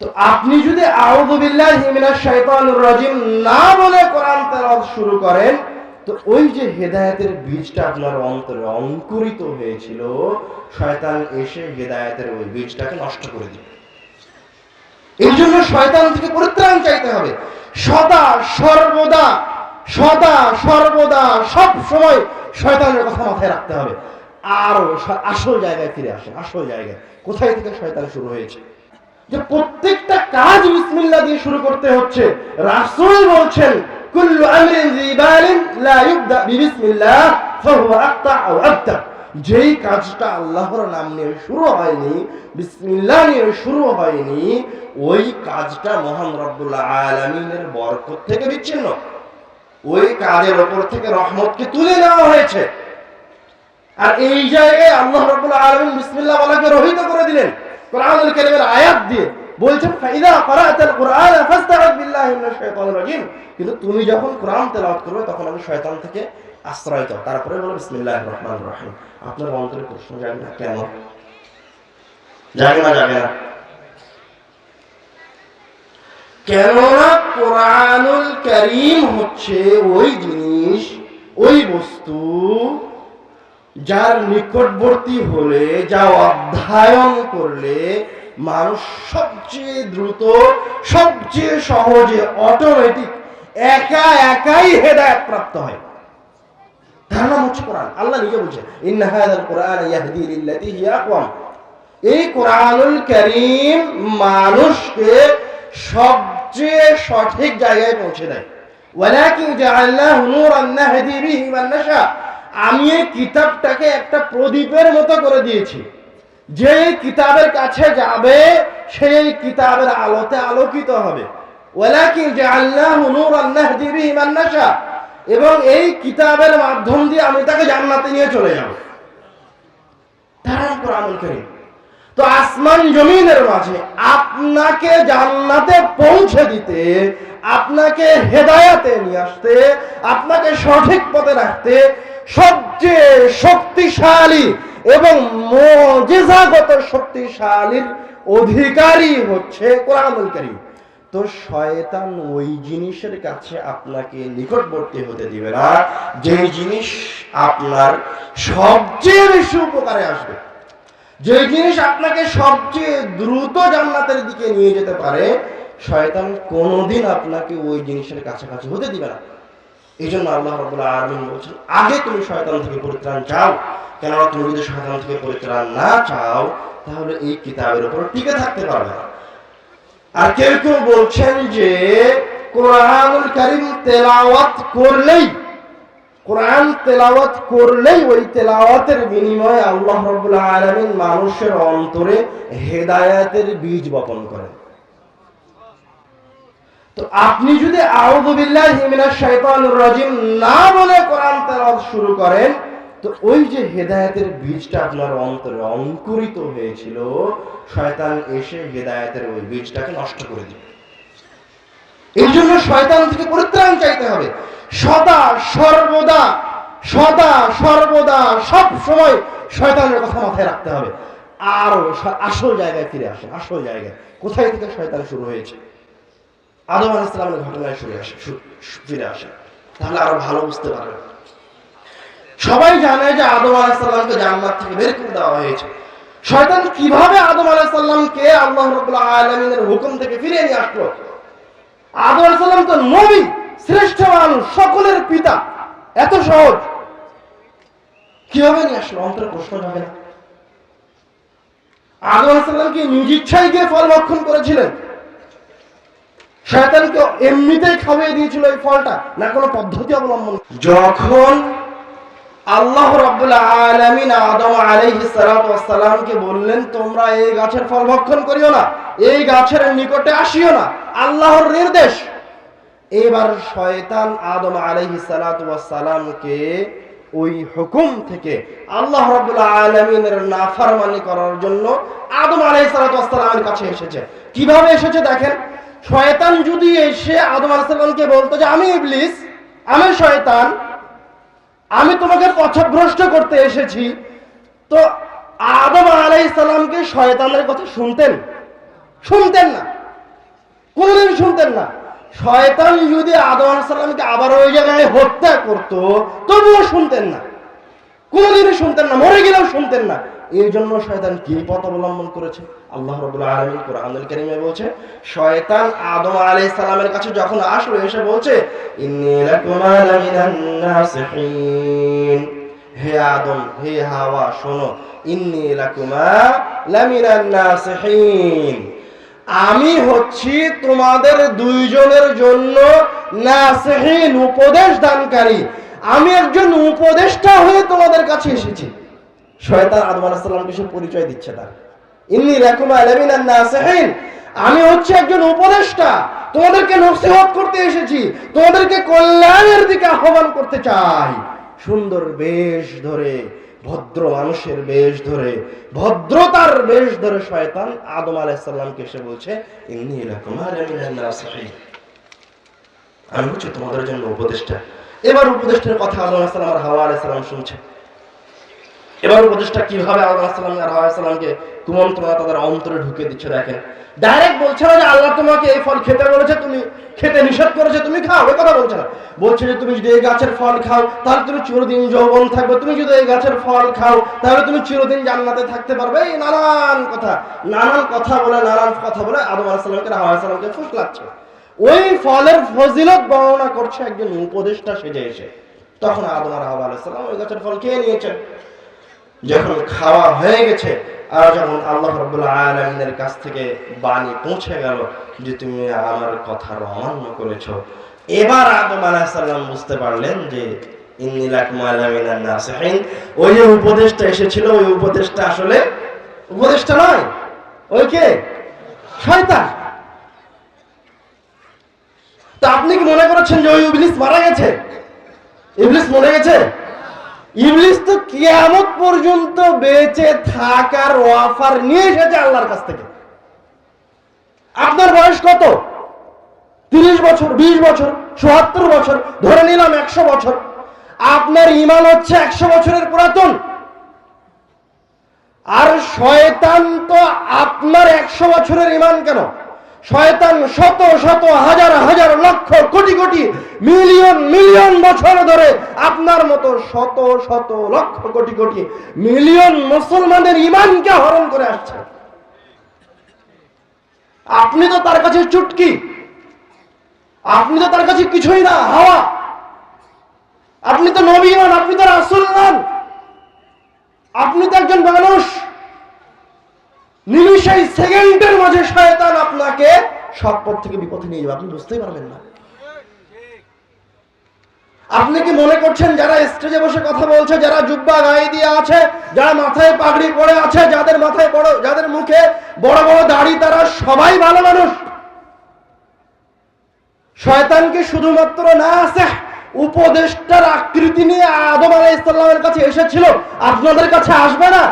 তো আপনি যদি রাজিম না বলে কোরআন শুরু করেন, তো ওই যে হেদায়েতের বীজটা আপনার অন্তরে অঙ্কুরিত হয়েছিল, শয়তান এসে হেদায়েতের ওই বীজটাকে নষ্ট করে দিবে এই জন্য শয়তান থেকে পরিত্রাণ চাইতে হবে। সদা, সর্বদা সদা, সর্বদা, সব সময় শয়তানের কথা মাথায় রাখতে হবে। আরও আসল জায়গায় ফিরে আসেন, আসল জায়গায়। কোথায় থেকে শয়তান শুরু হয়েছে? যে প্রত্যেকটা কাজ বিসমিল্লাহ দিয়ে শুরু করতে হচ্ছে। রাসূল বলছেন, কুল্লু আমরিন যিবালিন লা বিবিসমিল্লাহ আও যেই কাজটা আল্লাহর নাম নিয়ে শুরু হয়নি, বিসমিল্লাহ নিয়ে শুরু হয়নি, ওই কাজটা মহান রব্বুল আলামিনের বরকত থেকে বিচ্ছিন্ন। ওই কাজের ওপর থেকে রহমতকে তুলে নেওয়া হয়েছে। আর এই জায়গায় আল্লাহ রাব্বুল আলামিন বিসমিল্লাহ বলাকে রহিত করে দিলেন। কোরআনুল কারীমের আয়াত দিয়ে ফাইদা কুরআন ফাস্তাঈদ বিল্লাহি মিনাশ শাইতানির রাজিম। কিন্তু তুমি যখন কোরআন তেলাওয়াত করবে, তখন আমি শয়তান থেকে আশ্রয় তারপরে বলো, বিসমিল্লাহির রহমানির রহিম। আপনার অন্তরে প্রশ্ন জাগে না কেন? জাগে না জাগে না। কেননা কোরআনুল করিম হচ্ছে ওই জিনিস, ওই বস্তু যার নিকটবর্তী হলে, যা অধ্যয়ন করলে, মানুষ সবচেয়ে দ্রুত, সবচেয়ে সহজে অটোমেটিক একা একাই হেদায়ত প্রাপ্ত হয়। তার নাম হচ্ছে কোরআন। আল্লাহ নিজে আকওয়াম। এই কোরআনুল করিম মানুষকে সবচেয়ে সঠিক জায়গায় পৌঁছে দেয়। ওয়ালাকিন জাআলনাহু নূরান নাহদি বিহি মান নাশা। আমি এই কিতাবটাকে একটা প্রদীপের মতো করে দিয়েছি। যে কিতাবের কাছে যাবে সেই কিতাবের আলোতে আলোকিত হবে। এবং এই কিতাবের মাধ্যম দিয়ে আমি তাকে জান্নাতে নিয়ে চলে যাব। তার কোরআনুল কারীম। তো আসমান জমিনের মাঝে আপনাকে জান্নাতে পৌঁছে দিতে, আপনাকে হেদায়াতে নিয়ে আসতে, আপনাকে সঠিক পথে রাখতে সবচেয়ে শক্তিশালী এবং মজেজাগত শক্তিশালীর অধিকারী হচ্ছে কোরআনুল কারীম। তো শয়তান ওই জিনিসের কাছে আপনাকে নিকটবর্তী হতে দিবে না, যে জিনিস আপনার সবচেয়ে বেশি উপকারে আসবে। যে জিনিস আপনাকে সবচেয়ে দ্রুত জান্নাতের দিকে নিয়ে যেতে পারে, শয়তান কোনোদিন আপনাকে ওই জিনিসের কাছাকাছি হতে দিবে না। এই জন্য আল্লাহ রবুল্লাহ আলমিন বলছেন, আগে তুমি শয়তান থেকে পরিত্রাণ চাও। কেননা তুমি যদি শয়তান থেকে পরিত্রাণ না চাও, তাহলে এই কিতাবের উপর টিকে থাকতে পারবে না। আর কেউ কেউ বলছেন যে, কোরআনুল কারিম তেলাওয়াত করলেই, কোরআন তেলাওয়াত করলেই ওই তেলাওয়াতের বিনিময়ে আল্লাহ রাব্বুল আলামিন মানুষের অন্তরে হেদায়েতের বীজ বপন করেন। তো আপনি যদি না বলে কোরআন শুরু করেন, তো ওই যে বীজটা আপনার অন্তরে অঙ্কুরিত হয়েছিল, শয়তান এসে ওই বীজটাকে নষ্ট করে দিবে এই জন্য শয়তান থেকে পরিত্রাণ চাইতে হবে। সদা, সর্বদা সদা, সর্বদা, সব সময় শয়তানের কথা মাথায় রাখতে হবে। আরও আসল জায়গায় ফিরে আসেন, আসল জায়গায়। কোথায় থেকে শয়তান শুরু হয়েছে? আদম আল ইসলামের ঘটনায় শুরু আসে ফিরে আসে। তাহলে আরও ভালো বুঝতে পারবেন সবাই জানে যে আদম আলাহিসাল্লামকে জান্নাত থেকে বের করে দেওয়া হয়েছে। শয়তান কীভাবে আদম আলাহিসাল্লামকে আল্লাহ রবুল্লাহ আলমিনের হুকুম থেকে ফিরিয়ে নিয়ে আসলো? আদম আলাহিসাল্লাম তো নবী, শ্রেষ্ঠ মানুষ, সকলের পিতা। এত সহজ। কীভাবে নিয়ে আসলো? অন্তরে প্রশ্ন যাবে না। আদম আলাহিসাল্লাম কি নিজ ইচ্ছায় গিয়ে ফল ভক্ষণ করেছিলেন? শয়তানকে এমনিতেই খাওয়িয়ে দিয়েছিল এই ফলটা, না কোনো পদ্ধতি অবলম্বন? যখন আল্লাহ আলামিন আদম আলাইহিস সালাতু ওয়াস সালামকে বললেন, তোমরা এই গাছের ফল ভক্ষণ করিও না, এই গাছের নিকটে আসিও না, আল্লাহর নির্দেশ। এবার শয়তান আদম আলাইহিস সালাতু ওয়াস সালামকে ওই হুকুম থেকে আল্লাহ রাব্বুল আলামিনের নাফরমানি করার জন্য আদম আলাইহিস সালাতু ওয়াস সালামের কাছে এসেছে। কীভাবে এসেছে দেখেন? শয়তান যদি এসে আদম আলাইহিস সালামকে বলতো যে, আমি ইবলিস, আমি শয়তান, আমি তোমাকে পথভ্রষ্ট করতে এসেছি, তো আদম আলাই সালামকে শয়তানের কথা শুনতেন? শুনতেন না। কোনদিন শুনতেন না। শয়তান যদি আদম আলাইসাল্লামকে আবার ওই জায়গায় হত্যা করতো, তবুও শুনতেন না। কোনোদিনই শুনতেন না, মরে গেলেও শুনতেন না। এই জন্য শয়তান কি পথ অবলম্বন করেছে? আল্লাহ রবুল্লা আলমিন কোরআনুল বলছে, শয়তান আদম আলাইহিস সালামের কাছে যখন আসলো, এসে বলছে হে আদম, হে হাওয়া, শোনো আমি হচ্ছি তোমাদের দুইজনের জন্য উপদেশ দানকারী। আমি একজন উপদেষ্টা হয়ে তোমাদের কাছে এসেছি। শয়তান আদম আলাইহিস সালামকে সে পরিচয় দিচ্ছে তার। ইন্নী লাকুমা আমি হচ্ছে একজন উপদেষ্টা। তোমাদেরকে নসিহত করতে এসেছি। তোমাদেরকে কল্যাণের দিকে আহ্বান করতে চাই। সুন্দর বেশ ধরে, ভদ্র মানুষের বেশ ধরে, ভদ্রতার বেশ ধরে শয়তান আদম আলাইহিস সালামকে এসে বলছে, ইন্নী লাকুমা লামিনান নাসিহিন আমি হচ্ছে তোমাদের জন্য উপদেষ্টা। এবার উপদেষ্টার কথা আলাইহিস সালাম আর হাওয়া আলাইহিস সালাম শুনছে। এবার উপদেষ্টা কীভাবে আল্লাহ সাল্লাম আর হাওয়া সাল্লামকে কুমন্ত্রণা তাদের অন্তরে ঢুকে দিচ্ছে দেখেন। ডাইরেক্ট বলছে না যে আল্লাহ তোমাকে এই ফল খেতে বলেছে, তুমি খেতে নিষেধ করেছে, তুমি খাও এই কথা বলছে না। বলছে যে তুমি যদি এই গাছের ফল খাও, তাহলে তুমি চিরদিন যৌবন থাকবে। তুমি যদি এই গাছের ফল খাও, তাহলে তুমি চিরদিন জান্নাতে থাকতে পারবে। এই নানান কথা নানান কথা বলে, নানান কথা বলে আদম আলাহ সাল্লামকে আর হাওয়া সাল্লামকে ফুসলাচ্ছে। ওই ফলের ফজিলত বর্ণনা করছে একজন উপদেষ্টা সেজে এসে। তখন আদম আর হাওয়া ওই গাছের ফল খেয়ে নিয়েছেন যখন খাওয়া হয়ে গেছে, আর যখন আল্লাহ আলমিনের কাছ থেকে বাণী পৌঁছে গেল যে তুমি আমার কথার অমান্য করেছ। এবার আদম আলাহিসাল্লাম বুঝতে পারলেন যে ওই যে উপদেশটা এসেছিল, ওই উপদেশটা আসলে উপদেশটা নয়। ওই কে? শয়তান। তা আপনি কি মনে করেছেন যে ওই ইবলিস মারা গেছে? ইবলিস মরে গেছে? ইবলিস তো কিয়ামত পর্যন্ত বেঁচে থাকার অফার নিয়ে এসেছে আল্লাহর কাছ থেকে। আপনার বয়স কত? তিরিশ বছর, বিশ বছর, চুয়াত্তর বছর, ধরে নিলাম একশো বছর। আপনার ইমান হচ্ছে একশো বছরের পুরাতন। আর শয়তান তো আপনার একশো বছরের ইমান কেন? শয়তান শত শত হাজার হাজার লক্ষ কোটি কোটি মিলিয়ন মিলিয়ন বছর ধরে আপনার মতো শত শত লক্ষ কোটি কোটি মিলিয়ন মুসলমানের ইমানকে হরণ করে আসছে। আপনি তো তার কাছে চুটকি। আপনি তো তার কাছে কিছুই না, হাওয়া। আপনি তো নবী নন, আপনি তো রাসুল নন। আপনি তো একজন মানুষ নিমিষেই সেকেন্ডের মাঝে শয়তান আপনাকে সৎ পথ থেকে বিপথে নিয়ে যাবে। আপনি বুঝতেই পারবেন না। আপনি কি মনে করছেন যারা স্টেজে বসে কথা বলছে, যারা জুব্বা গায়ে দিয়ে আছে, যারা মাথায় পাগড়ি পরে আছে, যাদের মাথায় বড়, যাদের মুখে বড় বড় দাড়ি, তারা সবাই ভালো মানুষ। শয়তানকে শুধুমাত্র না আছে উপদেষ্টার আকৃতি নিয়ে আদম আলাইহিস সালামের কাছে এসেছিল? আপনাদের কাছে আসবে না?